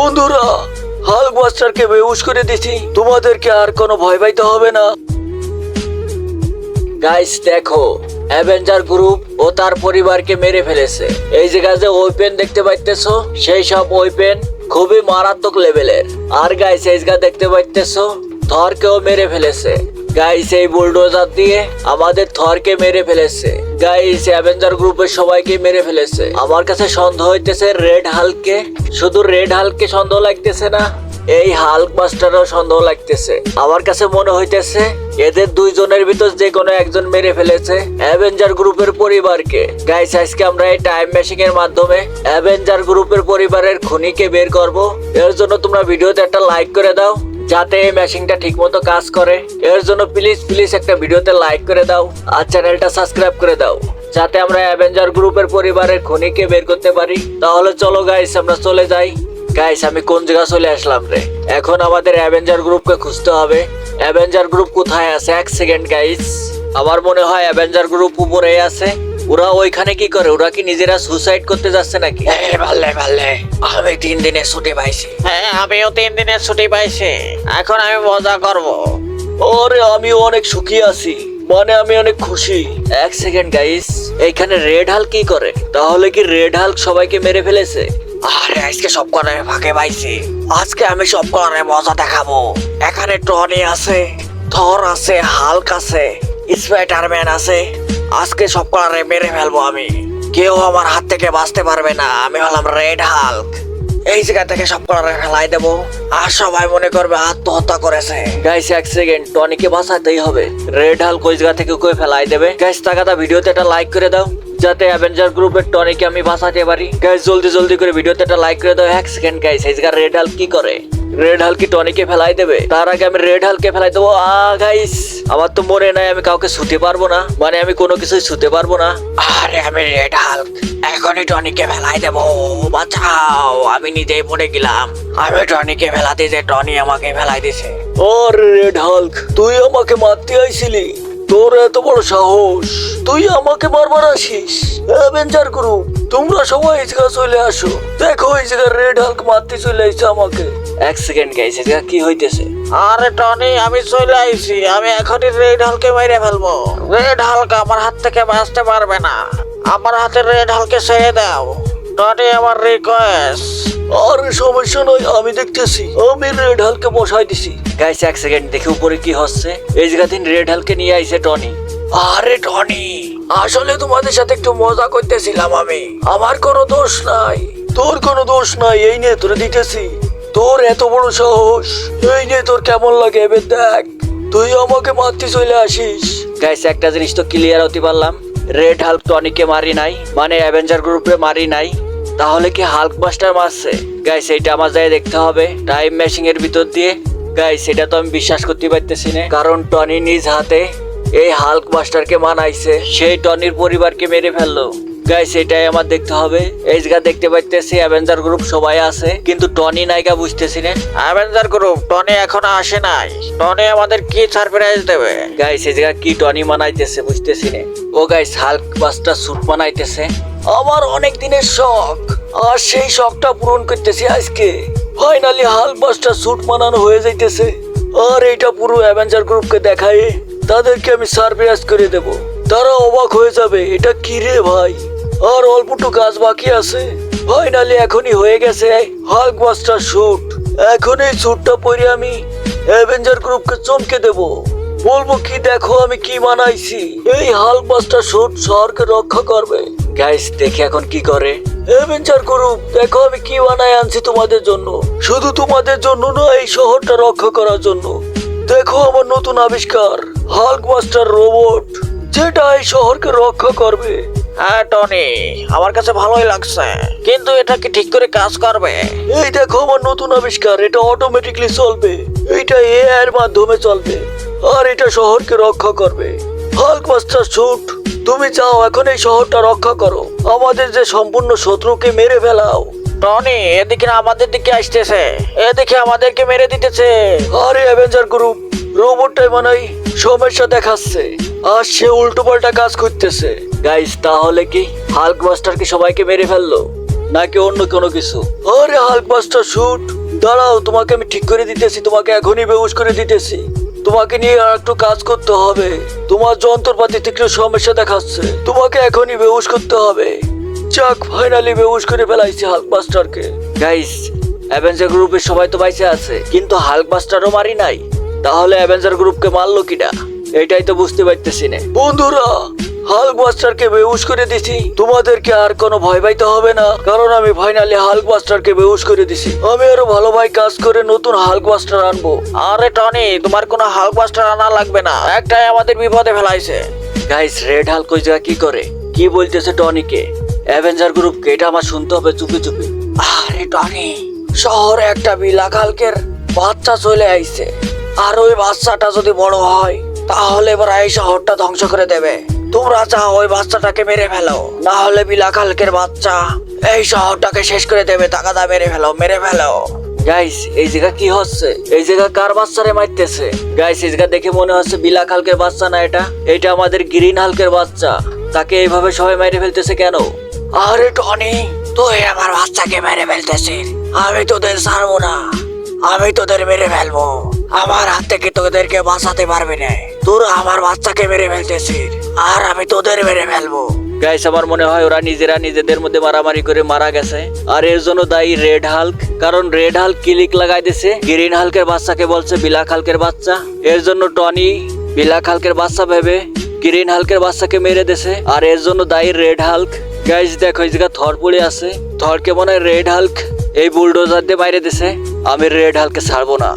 বন্ধুরা হাল্ক মাস্টারকে বেউস করে দিছি। তোমাদেরকে আর কোনো ভয় পাইতে হবে না। গাইস দেখো অ্যাভেঞ্জার গ্রুপ ও তার পরিবারকে মেরে ফেলেছে। এই যে গাছে ওইপেন দেখতে পাইতেছো, সেই সব ওইপেন খুবই মারাত্মক লেভেলের আর গাইস এই দেখতে পাইতেছো থরকেও মেরে ফেলেছে। গাইস এই বুলডোজার দিয়ে আমাদের থরকে মেরে ফেলেছে। গাইস অ্যাভেঞ্জার গ্রুপের সবাইকে মেরে ফেলেছে। আমার কাছে সন্দেহ হইতেছে রেড হালকে শুধু রেড হালকে সন্দেহ লাগতেছে না, এই হাল্ক মাস্টারও সন্দেহ লাগতেছে। আমার কাছে মনে হইতেছে এদের দুইজনের ভিতর যে কোনো একজন মেরে ফেলেছে অ্যাভেঞ্জার গ্রুপের পরিবারকে। গাইস আজকে আমরা এই টাইম মেশিং এর মাধ্যমে অ্যাভেঞ্জার গ্রুপের পরিবারের খুনিকে বের করব। এর জন্য তোমরা ভিডিওতে একটা লাইক করে দাও। যাতে এই মেশিনটা ঠিকমতো কাজ করে। এর জন্য প্লিজ প্লিজ একটা ভিডিওতে লাইক করে দাও আর চ্যানেলটা সাবস্ক্রাইব করে দাও। যাতে আমরা অ্যাভেঞ্জার গ্রুপের পরিবারের খনিকে বের করতে পারি। তাহলে চলো গাইস আমরা চলে যাই। গাইস আমি কোন জায়গা চলে আসলাম রে? এখন আমাদের অ্যাভেঞ্জার গ্রুপকে খুঁজতে হবে। অ্যাভেঞ্জার গ্রুপ কোথায় আছে? এক সেকেন্ড গাইস আমার মনে হয় অ্যাভেঞ্জার গ্রুপ উপরেই আছে। ওরা ওইখানে কি করে? ওরা কি নিজেরা সুসাইড করতে যাচ্ছে নাকি? ভালে ভালে আমি তিন দিনের ছুটি পাইছি। হ্যাঁ আমিও তিন দিনের ছুটি পাইছি। এখন আমি মজা করব। ওরে আমি অনেক সুখী আছি। মানে আমি অনেক খুশি। এক সেকেন্ড গাইস এইখানে রেড হাল কি করে? তাহলে কি রেড হাল সবাইকে মেরে ফেলেছে? আরে আজকে সব করে ফাঁকে পাইছি। আজকে আমি সব করে মজা দেখাবো। এখানে টনি আছে থর আছে হাল্ক আছে। স্পাইডারম্যান আছে। আজকে সব মেরে ফেলব আমি। কেউ আমার হাত থেকে বাঁচতে পারবে না। আমি হলাম রেড হাল্ক এই জায়গা থেকে সব করে ফেলাই দেবো। আর সবাই মনে করবে আত্মহত্যা করেছে। গাইস এক সেকেন্ড টনিকে বাঁচাতেই হবে। রেড হাল ওই জায়গা থেকে কই ফেলাই দেবে। গাইস তাকাতা ভিডিওতে একটা লাইক করে দাও। যাতে অ্যাভেঞ্জার গ্রুপের টনিকে আমি বাঁচাতে পারি। গাইস জলদি জলদি করে ভিডিওতে একটা লাইক করে দাও। এক সেকেন্ড গাইস এই জায়গা রেড হাল কি করে? রেড হাল কি টনিকে ফেলাই দেবে? তার আগে আমি রেড হালকে ফেলাই দেবো। গাইস আমার তো মনে নাই আমি কাউকে শুতে পারব না। মানে আমি কোনো কিছুই শুতে পারব না। আরে আমি রেড হাল্ক এখনই টনিকে ফেলাই দেব। বাঁচাও, আমি নিজেই পড়ে গেলাম। আমি টনিকে ফেলাতে যে টনি আমাকে ফেলাই দিছে ও রেড হাল্ক তুই আমাকে মারতে আইছিলি? তোর এত বড় সাহস। তুই আমাকে মারবার আসিস। অ্যাভেঞ্জার গ্রুপ তোমরা সবাই এই জায়গা চলে আসো। দেখো এই জায়গা রেড হাল্ক মারতে চলে আইছে আমাকে। এক সেকেন্ড গাইস জায়গা কি হইতেছে? আরে টনি আমি চলে আইছি আমি এখনই রেড হালকে মেরে ফেলব। রেড হালকা আমার হাত থেকে বাঁচতে পারবে না। আমার হাতে রেড হালকে ছেড়ে দাও। টনি আমার রিকোয়েস্ট আর সমস্যা নয় আমি দেখতেছি। আমি রেড হালকে বসাই দিছি। গাইস এক সেকেন্ড দেখে উপরে কি হচ্ছে? এই জায়গা দিন রেড হালকে নিয়ে আইছে টনি। আরে টনি আসলে তোমাদের সাথে একটু মজা করতেছিলাম আমি। আমার কোনো দোষ নাই। তোর কোনো দোষ নাই এই নিয়ে তোরে দিতেছি। তোর এত বড় সাহস? এই নিয়ে তোর কেমন লাগে? এবার দেখ, তুই আমাকে মারতে চলে আসিস। গাইস একটা জিনিস তো ক্লিয়ার হতে পারলাম। রেড হাল্ক টনিকে মারি নাই মানে অ্যাভেঞ্জার গ্রুপে মারি নাই। তাহলে কি হাল্ক মাস্টার মারছে? গাইস এটা আমার যাই দেখতে হবে। টাইম মেশিং এর ভিতর দিয়ে। গাইস এটা তো আমি বিশ্বাস করতে পারতেছি না। কারণ টনি নিজ হাতে এই হাল্ক মাস্টারকে মানাইছে। সেই টনির পরিবারকে মেরে ফেলল। গাইস এটাই আমার দেখতে হবে। এই জায়গা দেখতে পাইতেছি অ্যাভেঞ্জার গ্রুপ সবাই আছে কিন্তু টনি নায়িকা বুঝতেছি না অ্যাভেঞ্জার গ্রুপ টনি এখনও আসে নাই। টনি আমাদের কি সারপ্রাইজ দেবে? গাইস এই জায়গা কি টনি মানাইতেছে বুঝতেছি না ও গাইস হাল্ক মাস্টার স্যুট বানাইতেছে। আমার অনেক দিনের শখ আর সেই শখটা পূরণ করতেছি আজকে। ফাইনালি হাল্ক মাস্টার স্যুট বানানো হয়ে যাইতেছে। আর এইটা পুরো অ্যাভেঞ্জার গ্রুপকে দেখাই। তাদেরকে আমি সারপ্রাইজ করে দেব। তারা অবাক হয়ে যাবে এটা কি রে ভাই? আর অল্পটু কাজ বাকি আছে। ফাইনালি এখনই হয়ে গেছে হাল্ক মাস্টার স্যুট এখন এই স্যুটটা পরে আমি অ্যাভেঞ্জার গ্রুপকে চমকে দেব। বলব কি, দেখো আমি কি বানাইছি। এই হাল্ক মাস্টার স্যুট শহরকে রক্ষা করবে। গাইস দেখে এখন কি করে। অ্যাভেঞ্জার গ্রুপ দেখো আমি কি বানাই আনছি তোমাদের জন্য। শুধু তোমাদের জন্য না এই শহরটা রক্ষা করার জন্য। দেখো আমার নতুন আবিষ্কার হাল্ক মাস্টার রোবট যেটা এই শহরকে রক্ষা করবে। হ্যাঁ টনি আমার কাছে ভালোই লাগছে। কিন্তু এটা কি ঠিক করে কাজ করবে? এই দেখো আমার নতুন আবিষ্কার এটা অটোমেটিকলি চলবে। এটা এ এর মাধ্যমে চলবে আর এটা শহরকে রক্ষা করবে। হাল্ক মাস্টার শুট তুমি চাও এখন এই শহরটা রক্ষা করো। আমাদের যে সম্পূর্ণ শত্রুকে মেরে ফেলাও। টনি এদিকে আমাদের দিকে আসতেছে। এদিকে আমাদেরকে মেরে দিতেছে। আরে অ্যাভেঞ্জার গ্রুপ রোবটটাই মানে সমস্যা দেখাচ্ছে। আর সে উল্টো পাল্টা কাজ করতেছে। গাইস তাহলে কি হাল্ক মাস্টারকে সবাইকে মেরে ফেলল? নাকি অন্য কোনো কিছু? আরে হাল্কবাস্টার শুট দাঁড়াও, তোমাকে আমি ঠিক করে দিতেছি, তোমাকে এখনই বেউস করে দিতেছি। তোমাকে নিয়ে আর একটু কাজ করতে হবে। তোমার যন্ত্রপাতিতে একটু সমস্যা দেখাচ্ছে, তোমাকে এখনই বেউস করতে হবে। যাক ফাইনালি বেউস করে ফেলাইছি হাল্কবাস্টারকে গাইস অ্যাভেঞ্জার গ্রুপের সবাই তো বাইসে আছে, কিন্তু হাল্কবাস্টারও মারি নাই। তাহলে অ্যাভেঞ্জার গ্রুপকে মারলো কিনা? এটাই তো বুঝতে পারতেছি না। বন্ধুরা হাল্ক বাস্টারকে বেউস করে দিছি। তোমাদেরকে আর কোনো ভয় পাইতে হবে না কারণ আমি ফাইনালি হাল্ক বাস্টারকে বেউস করে দিছি। আমি আরও ভালো ভাই কাজ করে নতুন হাল্ক বাস্টার আনব। আরে টনি তোমার কোনো হাল বাস্টার আনা লাগবে না। একটাই আমাদের বিপদে ফেলাইছে। গাইস রেড হাল্ক ওই জায়গা কি করে? কি বলতেছে টনিকে? অ্যাভেঞ্জার গ্রুপকে এটা আমার শুনতে হবে চুপি চুপি। আরে টনি। শহরে একটা বিলাকালকের বাচ্চা চলে আইছে। আর ওই বাচ্চাটা যদি বড় হয় তাহলে এবার এই শহরটা ধ্বংস করে দেবে। তোমরা চাও ওই বাচ্চাটাকে মেরে ফেলো। না হলে বিলাকালকের বাচ্চা। এই শহরটাকে শেষ করে দেবে টাকাদা মেরে ফেলো মেরে ফেলো। গাইস এই জায়গা কি হচ্ছে? এই জায়গা কার বাচ্চারে মারতেছে? গাইস এই জায়গা দেখে মনে হচ্ছে বিলাক হালকের বাচ্চা না এটা? এটা আমাদের গ্রিন হালকের বাচ্চা। তাকে এইভাবে সবাই মেরে ফেলতেছে কেন? আরে টনি, তুই আমার বাচ্চাকে মেরে ফেলতেছিস। আমি তোদের ছাড়বো না। আমি তোদের মেরে ফেলব। আমার হাত থেকে তোদেরকে বাঁচাতে পারবি না। তোরা আমার বাচ্চাকে মেরে ফেলতেছিস, আর আমি তোদের মেরে ফেলব। গাইস, আমার মনে হয় ওরা নিজেরা নিজেদের মধ্যে মারামারি করে মারা গেছে। আর এর জন্য দায়ী রেড হাল্ক কারণ রেড হাল্ক কিলিক লাগাই দিছে গ্রিন হালকের বাচ্চাকে বলছে বিলাক হালকের বাচ্চা। এর জন্য টনি বিলাক হালকের বাচ্চা ভেবে গ্রিন হালকের বাচ্চাকে মেরে দেছে আর এর জন্য দায়ী রেড হাল্ক গাইস, দেখো, এই জায়গা থর পড়ে আছে। থরকে মনে হয় রেড হাল্ক এই বুলডোজার দিয়ে বাইরে দিছে আমি রেড হালকে ছাড়বো না।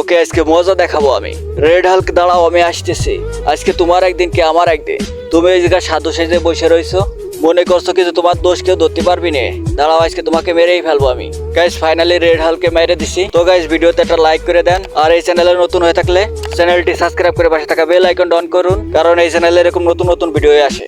ওকে আজকে মজা দেখাবো আমি। রেড হাল্ক দাঁড়াও, আমি আসতেছি। আজকে তোমার একদিন কি আমার একদিন। তুমি এই জায়গায় সাধু সেজে বসে রইছো মনে করছ কি যে তোমার দোষ কেউ ধরতে পারবি না? দাঁড়াও, আজকে তোমাকে মেরেই ফেলব আমি। গাইস ফাইনালি রেড হালকে মেরে দিছি। তো গাইস ভিডিওতে একটা লাইক করে দেন। আর এই চ্যানেলে নতুন হয়ে থাকলে চ্যানেলটি সাবস্ক্রাইব করে পাশে থাকা বেল আইকন অন করুন। কারণ এই চ্যানেলে এরকম নতুন নতুন ভিডিও আসে।